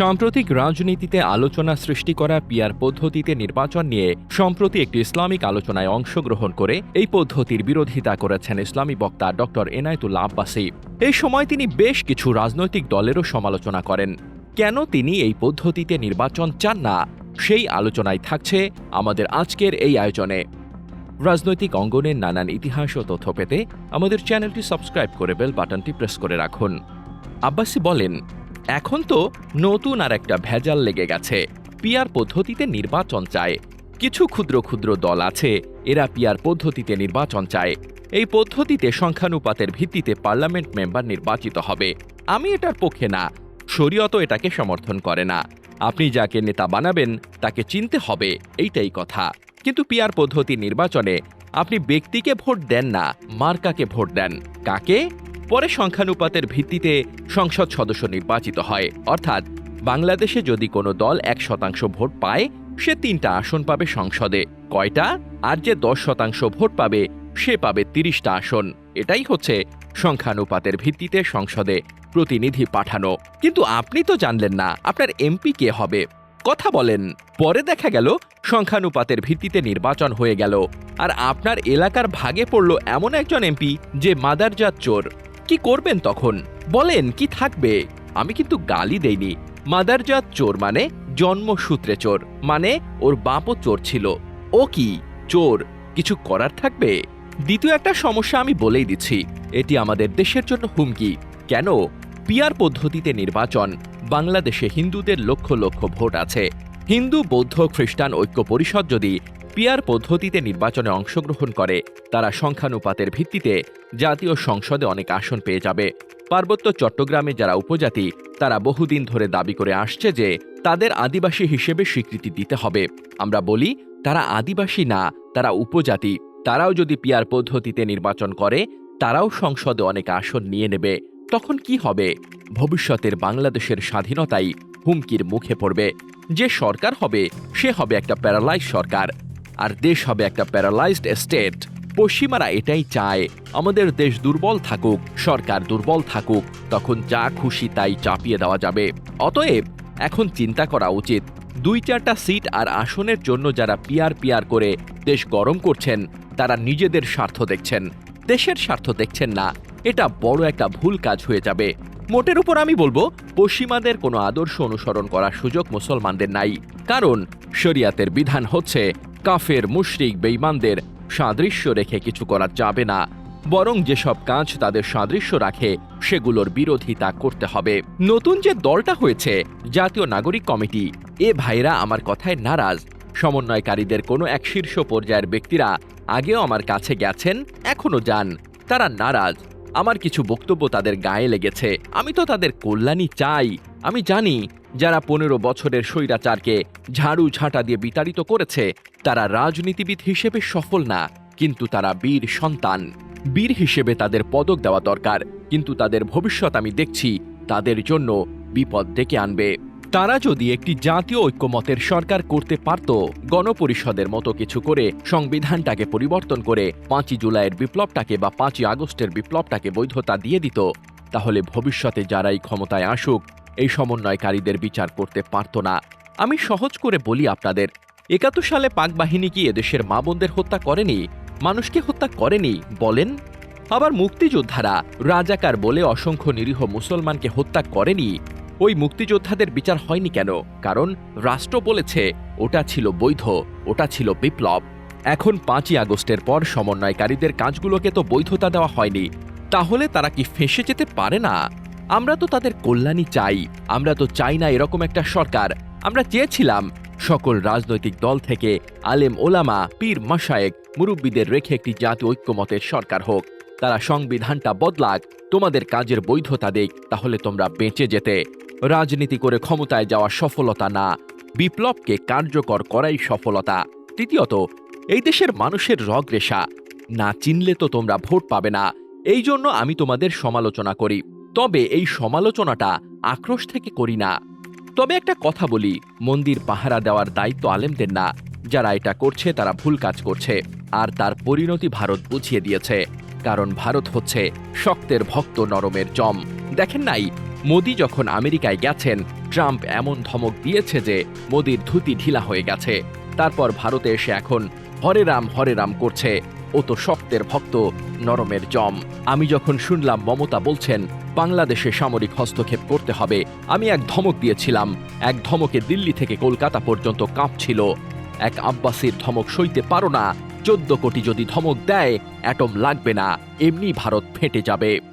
সাম্প্রতিক রাজনীতিতে আলোচনা সৃষ্টি করা পিয়ার পদ্ধতিতে নির্বাচন নিয়ে সম্প্রতি একটি ইসলামিক আলোচনায় অংশগ্রহণ করে এই পদ্ধতির বিরোধিতা করেছেন ইসলামী বক্তা ডক্টর এনায়েতুল্লা আব্বাসী। এই সময় তিনি বেশ কিছু রাজনৈতিক দলেরও সমালোচনা করেন। কেন তিনি এই পদ্ধতিতে নির্বাচন চান না? সেই আলোচনায় থাকছে আমাদের আজকের এই আয়োজনে। রাজনৈতিক অঙ্গনের নানান ইতিহাস ও তথ্য পেতে আমাদের চ্যানেলটি সাবস্ক্রাইব করে বেল বাটনটি প্রেস করে রাখুন। আব্বাসি বলেন এখন তো নতুন আর একটা ভেজাল লেগে গেছে। পিয়ার পদ্ধতিতে নির্বাচন চায়। কিছু ক্ষুদ্র ক্ষুদ্র দল আছে, এরা পিয়ার পদ্ধতিতে নির্বাচন চায়। এই পদ্ধতিতে সংখ্যানুপাতের ভিত্তিতে পার্লামেন্ট মেম্বার নির্বাচিত হবে। আমি এটার পক্ষে না শরীয়ত এটাকে সমর্থন করে না। আপনি যাকে নেতা বানাবেন, তাকে চিনতে হবে, এইটাই কথা। কিন্তু পিয়ার পদ্ধতি নির্বাচনে আপনি ব্যক্তিকে ভোট দেন না, মার্কাকে ভোট দেন। কাকে? পরে সংখ্যানুপাতের ভিত্তিতে সংসদ সদস্য নির্বাচিত হয়। অর্থাৎ বাংলাদেশে যদি কোনো দল এক শতাংশ ভোট পায়, সে তিনটা আসন পাবে সংসদে। কয়টা? আর যে দশ শতাংশ ভোট পাবে, সে পাবে তিরিশটা আসন। এটাই হচ্ছে সংখ্যানুপাতের ভিত্তিতে সংসদে প্রতিনিধি পাঠানো। কিন্তু আপনি তো জানলেন না, আপনার এমপি কে হবে? কথা বলেন। পরে দেখা গেল, সংখ্যানুপাতের ভিত্তিতে নির্বাচন হয়ে গেল। আর আপনার এলাকার ভাগে পড়ল এমন একজন এমপি যে মাদারজাত চোর। কি করবেন তখন? বলেন, কি থাকবে? আমি কিন্তু গালি দেইনি। মাদারজাত চোর মানে জন্মসূত্রে চোর মানে ওর বাপও চোর ছিল। ও কি? চোর। কিছু করার থাকবে? দ্বিতীয় একটা সমস্যা আমি বলেই দিচ্ছি। এটি আমাদের দেশের জন্য হুমকি। কেন? পিয়ার পদ্ধতিতে নির্বাচন। বাংলাদেশে হিন্দুদের লক্ষ লক্ষ ভোট আছে। হিন্দু, বৌদ্ধ, খ্রিস্টান ঐক্য পরিষদ যদি পিয়ার পদ্ধতিতে নির্বাচনে অংশগ্রহণ করে, তারা সংখ্যানুপাতের ভিত্তিতে জাতীয় সংসদে অনেক আসন পেয়ে যাবে। পার্বত্য চট্টগ্রামে যারা উপজাতি, তারা বহুদিন ধরে দাবি করে আসছে যে তাদের আদিবাসী হিসেবে স্বীকৃতি দিতে হবে। আমরা বলি, তারা আদিবাসী না, তারা উপজাতি। তারাও যদি পিয়ার পদ্ধতিতে নির্বাচন করে, তারাও সংসদে অনেক আসন নিয়ে নেবে। তখন কি হবে? ভবিষ্যতের বাংলাদেশের স্বাধীনতাই হুমকির মুখে পড়বে। যে সরকার হবে, সে হবে একটা প্যারালাইজ সরকার। আর দেশ হবে একটা প্যারালাইজড স্টেট পশ্চিমারা এটাই চায়, আমাদের দেশ দুর্বল থাকুক, সরকার দুর্বল থাকুক, তখন যা খুশি তাই চাপিয়ে দেওয়া যাবে। অতএব, এখন চিন্তা করা উচিত, দুই চারটা সিট আর আসনের জন্য যারা পিয়ার পিয়ার করে দেশ গরম করছেন, তারা নিজেদের স্বার্থ দেখছেন। দেশের স্বার্থ দেখছেন না, এটা বড় একটা ভুল কাজ হয়ে যাবে। মোটের উপর আমি বলব, পশ্চিমাদের কোনো আদর্শ অনুসরণ করার সুযোগ মুসলমানদের নাই। কারণ, শরিয়াতের বিধান হচ্ছে, কাফের, মুশরিক, বেঈমানদের সাদৃশ্য রেখে কিছু করা যাবে না। বরং যেসব কাজ তাদের সাদৃশ্য রাখে, সেগুলোর বিরোধিতা করতে হবে। নতুন যে দলটা হয়েছে, জাতীয় নাগরিক কমিটি, এ ভাইরা আমার কথায় নারাজ। সমন্বয়কারীদের কোনো এক শীর্ষ পর্যায়ের ব্যক্তিরা আগেও আমার কাছে গেছেন, এখনও যান। তারা নারাজ। আমার কিছু বক্তব্য তাদের গায়ে লেগেছে। আমি তো তাদের কল্যাণই চাই। আমি জানি, যারা পনেরো বছরের স্বৈরাচারকে ঝাড়ু ঝাঁটা দিয়ে বিতাড়িত করেছে, তারা রাজনীতিবিদ হিসেবে সফল না, কিন্তু তারা বীর সন্তান। বীর হিসেবে তাদের পদক দেওয়া দরকার, কিন্তু তাদের ভবিষ্যৎ আমি দেখছি, তাদের জন্য বিপদ ডেকে আনবে। তারা যদি একটি জাতীয় ঐক্যমতের সরকার করতে পারত, গণপরিষদের মতো কিছু করে সংবিধানটাকে পরিবর্তন করে পাঁচই জুলাইয়ের বিপ্লবটাকে বা পাঁচই আগস্টের বিপ্লবটাকে বৈধতা দিয়ে দিত, তাহলে ভবিষ্যতে যারাই ক্ষমতায় আসুক, এই সমন্বয়কারীদের বিচার করতে পারত না। আমি সহজ করে বলি আপনাদের, একাত্তর সালে পাক বাহিনী কি এদেশের মা বোনদের হত্যা করেনি? মানুষকে হত্যা করেনি? বলেন। আবার মুক্তিযোদ্ধারা রাজাকার বলে অসংখ্য নিরীহ মুসলমানকে হত্যা করেনি? ওই মুক্তিযোদ্ধাদের বিচার হয়নি কেন? কারণ রাষ্ট্র বলেছে, ওটা ছিল বৈধ, ওটা ছিল বিপ্লব। এখন পাঁচই আগস্টের পর সমন্বয়কারীদের কাজগুলোকে তো বৈধতা দেওয়া হয়নি। তাহলে তারা কি ফেঁসে যেতে পারে না? আমরা তো তাদের কল্যাণই চাই। আমরা তো চাই না এরকম একটা সরকার। আমরা চেয়েছিলাম সকল রাজনৈতিক দল থেকে আলেম ওলামা, পীর মাসায়েক মুরব্বীদের রেখে একটি জাতীয় ঐক্যমতের সরকার হোক। তারা সংবিধানটা বদলাক, তোমাদের কাজের বৈধতা দেখ, তাহলে তোমরা বেঁচে যেতে। রাজনীতি করে ক্ষমতায় যাওয়া সফলতা না, বিপ্লবকে কার্যকর করাই সফলতা। তৃতীয়ত, এই দেশের মানুষের রগ রেশা। না চিনলে তো তোমরা ভোট পাবে না। এই জন্য আমি তোমাদের সমালোচনা করি। তবে এই সমালোচনাটা আক্রোশ থেকে করি না। তবে একটা কথা বলি, মন্দির পাহারা দেওয়ার দায়িত্ব আলেমদের না। যারা এটা করছে, তারা ভুল কাজ করছে। আর তার পরিণতি ভারত বুঝিয়ে দিয়েছে। কারণ ভারত হচ্ছে শক্তের ভক্ত নরমের জম। দেখেন নাই মোদি যখন আমেরিকায় গেছেন, ট্রাম্প এমন ধমক দিয়েছে যে মোদির ধুতি ঢিলা হয়ে গেছে। তারপর ভারতে এসে এখন হরে রাম হরে রাম করছে। ও তো শক্তের ভক্ত, নরমের জম। আমি যখন শুনলাম মমতা বলছেন, বাংলাদেশে সামরিক হস্তক্ষেপ করতে হবে, আমি এক ধমক দিয়েছিলাম। এক ধমকে দিল্লি থেকে কলকাতা পর্যন্ত কাঁপছিল। এক আব্বাসির ধমক সইতে পারো না। চোদ্দ কোটি যদি ধমক দেয়, অ্যাটম লাগবে না। এমনি ভারত ফেটে যাবে।